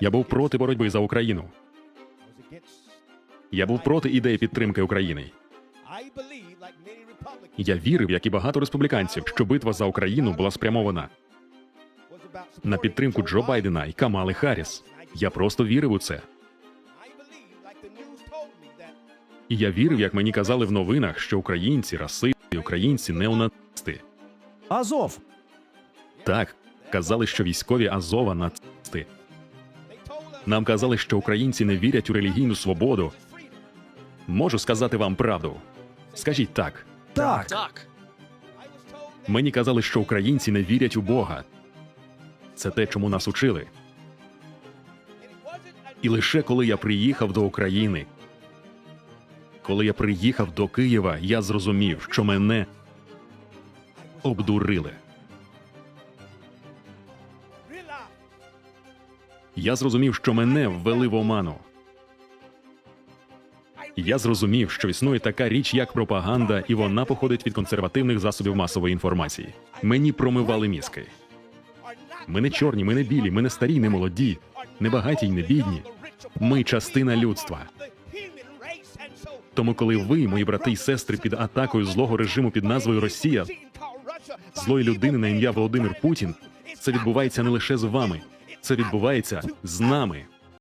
Я був проти боротьби за Україну. Я був проти ідеї підтримки України. Я вірив, як і багато республіканців, що битва за Україну була спрямована на підтримку Джо Байдена і Камали Харріс. Я просто вірив у це. І я вірив, як мені казали в новинах, що українці расисти, українці неонацисти. Азов. Так, казали, що військові Азова нацисти. Нам казали, що українці не вірять у релігійну свободу. Можу сказати вам правду. Скажіть так. Так. Так. Мені казали, що українці не вірять у Бога. Це те, чому нас учили. І лише коли я приїхав до України, коли я приїхав до Києва, я зрозумів, що мене обдурили. Я зрозумів, що мене ввели в оману. Я зрозумів, що існує така річ, як пропаганда, і вона походить від консервативних засобів масової інформації. Мені промивали мізки. Ми не чорні, ми не білі, ми не старі, не молоді, не багаті й не бідні. Ми частина людства. Тому, коли ви, мої брати й сестри, під атакою злого режиму під назвою Росія, злої людини на ім'я Володимир Путін, це відбувається не лише з вами, це відбувається з нами.